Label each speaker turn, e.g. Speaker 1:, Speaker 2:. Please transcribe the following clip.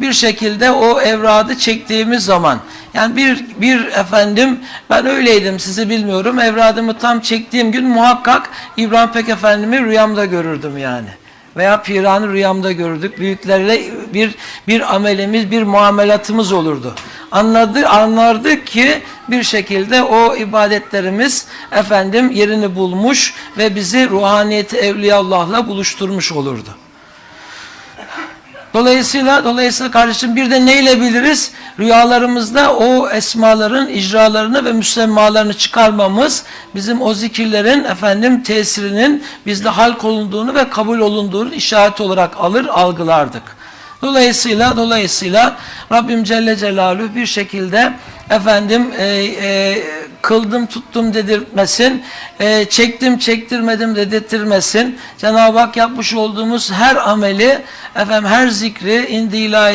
Speaker 1: bir şekilde o evradı çektiğimiz zaman yani bir bir efendim ben öyleydim sizi bilmiyorum evradımı tam çektiğim gün muhakkak İbrahim Pek Efendimi rüyamda görürdüm yani veya piranı rüyamda görürdük büyüklerle bir bir amelimiz bir muamelatımız olurdu anladı anlardık ki bir şekilde o ibadetlerimiz efendim yerini bulmuş ve bizi ruhaniyeti evliyallah'la buluşturmuş olurdu. Dolayısıyla dolayısıyla kardeşim bir de neyle biliriz? Rüyalarımızda o esmaların icralarını ve müsemmalarını çıkarmamız bizim o zikirlerin efendim tesirinin bizde halk olunduğunu ve kabul olunduğunu işaret olarak alır algılardık. Dolayısıyla dolayısıyla Rabbim Celle Celaluhu bir şekilde efendim e, e, kıldım tuttum dedirtmesin, e, çektim çektirmedim dedirtmesin. Cenab-ı Hak yapmış olduğumuz her ameli, efendim her zikri indi ilahisi